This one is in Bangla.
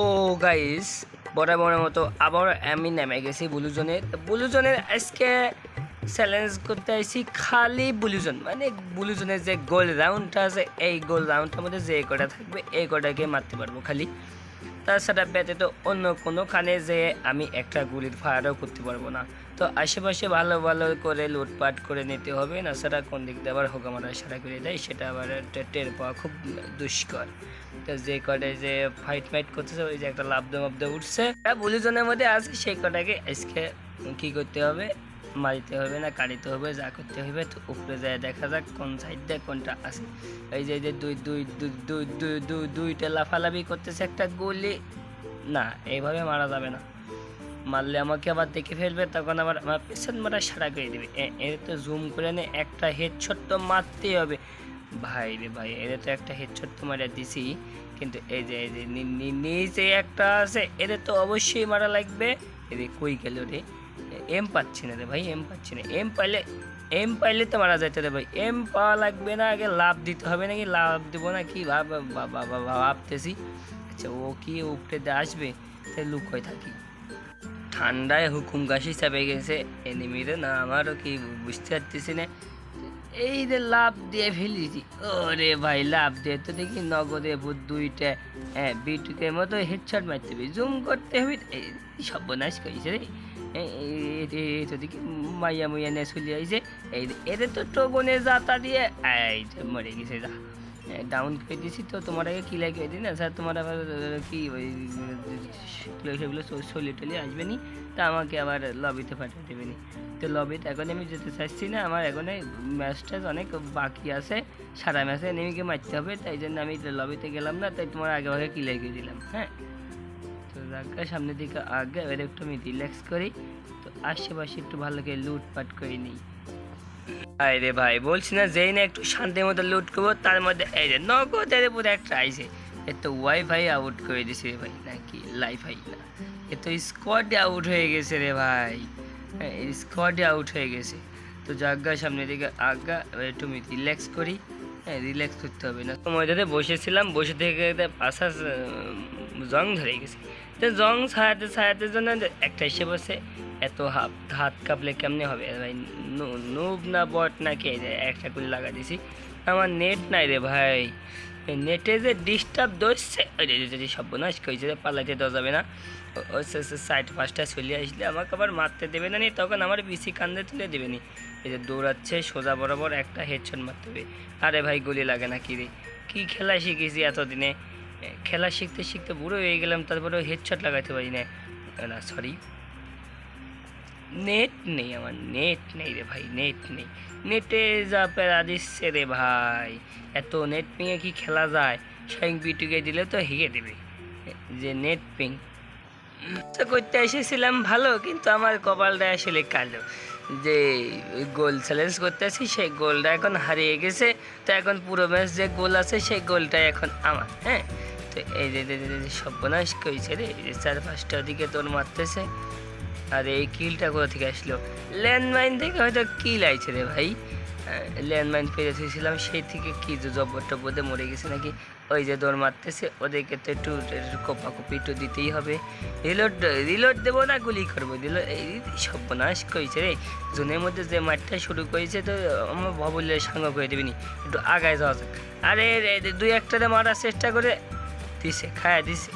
ও গাইস বড় মতো আবার আমি নেমে গেছি বুলুজনের। বুলুজনের আজকে চ্যালেঞ্জ করতে আইছি খালি বুলুজন। মানে বুলুজনের যে গোল রাউন্ডটা আছে, এই গোল রাউন্ডটার মধ্যে যে কটা থাকবে, এই কটাকে মারতে পারব খালি। তাছাড়া ব্যতীত অন্য কোনো কোনোখানে যে আমি একটা গুলির ফায়ারও করতে পারব না। তো আশেপাশে ভালো ভালো করে লুটপাট করে নিতে হবে, না সেটা কোন দিক দিয়ে আবার হোকামারা সারা করে দেয়, সেটা আবার টের পাওয়া খুব দুষ্কর। তো যে কটে যে ফাইট ফাইট করতেছে, ওই যে একটা লাভদে মাবদে উঠছে। বুলিজনের মধ্যে আছে সেই কটাকে আজকে কি করতে হবে? মারিতে হবে না, কাটিতে হবে, যা করতে হবে, তো উপরে যায়, দেখা যাক কোন সাইড কোনটা আছে এই যে দুই দুই দুই দুই দুই দুই, দুইটা লাফালাফি করতেছে একটা গুলি। না, এইভাবে মারা যাবে না। মারলে আমাকে আবার দেখে ফেলবে, তখন আবার আমার পেছন মারা সারা করে দেবে। এর তো জুম করে নে, একটা হেডশট তো মারতেই হবে। ভাই রে ভাই, এদের তো একটা হেডশট তো মারা দিছি, কিন্তু এই যে এই যে নিচে একটা আছে, এদের তো অবশ্যই মারা লাগবে। এদের কই গেল রে? এম পাচ্ছি না রে ভাই এম পাচ্ছি না এম পাইলে এম পাইলে তো মারা যাইতে রে ভাই এম পাওয়া লাগবে না আগে লাভ দিতে হবে নাকি লাভ দেবো না কি ভাব ভাব- ভাব- ভাবতেছি আচ্ছা ও কি উপরে আসবে তাই লুক হয়ে থাকি ঠান্ডায় হুকুম গাছি চাপে গেছে এনিমিরে না আমারও কি বুঝতে পারতেছি না এই যে লাভ দিয়ে ফেলেছি। ওরে ভাই, লাভ দিয়ে তো দেখি নগদে ভূত দুইটা হ্যাঁ বিটুকের মতো হেডশট মারতে হবে। জুম করতে হবে। সর্বনাশ করেছে রে। এই- তো দেখি মাইয়া মুইয়া নিয়ে চলে আইছে। এই এদের তো টগনে যাতা দিয়ে, এই মরে গেছে যা। ডাউন করে দিয়েছি, তো তোমার আগে কিলাই করে দিন না। স্যার, তোমার আবার কি ওই, সেগুলো সেগুলো সলি টলি আসবে নি, তা আমাকে আবার লবিতে পাঠিয়ে দেবে নি। তো লবিতে এখন আমি যেতে চাইছি না, আমার এখন ম্যাচটা অনেক বাকি আছে, সারা ম্যাচে নেমিকে মারতে হবে, তাই জন্য আমি লবিতে গেলাম না, তাই তোমার আগে আগে কিলাই করে দিলাম হ্যাঁ? তো রাখা, সামনের দিকে আগে, এবার একটু আমি রিল্যাক্স করি, তো আশেপাশে একটু ভালো করে লুটপাট করে নিই। আরে রে ভাই, বলছি না যেই না একটু শান্তির মতো লুট করব, তার মধ্যে এই যে নগদের উপরে একটা আইছে। এ তো ওয়াইফাই আউট করে দিছে রে ভাই, নাকি লাইফাই না। এ তো স্কোয়াডে আউট হয়ে গেছে রে ভাই। স্কোয়াডে আউট হয়ে গেছে। তো জাগা সামনের দিকে আগা এবার একটু রিল্যাক্স করি। হ্যাঁ রিল্যাক্স করতে হবে না। ময়দানে বসেছিলাম, বসে থেকে পাশা জং ধরে গেছে। তো জং ছাড়াতে ছাড়াতে জন্য একটা এসে বসে, এত হাত হাত কাঁপলে কেমনে হবে? ভাই নুব না বট না কে? একটা করে লাগা দিছি। আমার নেট নাই রে ভাই। নেটে যে ডিস্টার্ব দোষছে যদি সর্বনাশ কইছে যে পালাইতে দেওয়া যাবে না। ও- ও সাইড পাঁচটা চলে আসলে আমাকে আবার মারতে দেবে না নি? তখন আমার বিসি কান্দে তুলে দেবে নি। এই যে দৌড়াচ্ছে সোজা বরাবর একটা হেডশট মারতে হবে। আরে ভাই, গুলি লাগে না কি রে? কী খেলা শিখেছি এতদিনে? খেলা শিখতে শিখতে বুড়ো হয়ে গেলাম তারপরে হেডশট লাগাইতে পারি না না সরি নেট নেই আমার নেট নেই রে ভাই নেট নেই। নেটে যা প্যারা দিচ্ছে রে ভাই। এত নেট পিংয়ে কি খেলা যায়? স্বয়ং বিটুকে দিলে তো হেগে দেবে। যে নেট পিং তো করতে এসেছিলাম ভালো, কিন্তু আমার কপালটা আসলে কালো। যে গোল চ্যালেঞ্জ করতে আসি সেই গোলটা এখন হারিয়ে গেছে। তো এখন পুরো ম্যাচ যে গোল আছে, সেই গোলটা এখন আমার হ্যাঁ? তো এই যে সর্বনাশ করেছে রে। এই যে চার পাঁচটা দিকে তোর মারতেছে। আর এই কিলটা কোথা থেকে আসলো? ল্যান্ডমাইন থেকে হয়তো কিল আইছে রে ভাই। ল্যান্ডমাইন পেয়ে থুয়েছিলাম সেই থেকে কি যে জব্বর টব্বরে মরে গেছে নাকি? ওই যে দৌড় মারতেছে, ওদেরকে তো একটু একটু কোপা কপি একটু দিতেই হবে। রিলোড রিলোড দেবো না, গুলি করব? এই সর্বনাশ করেছে রে। জুনের মধ্যে যে মাঠটা শুরু করেছে, তো আমার ভাবলে সাঙ্গ করে দেবিনি। একটু আগায় যাওয়া যাক। আরে, দুই একটাতে মারার চেষ্টা করে দিছে খায়া দিছে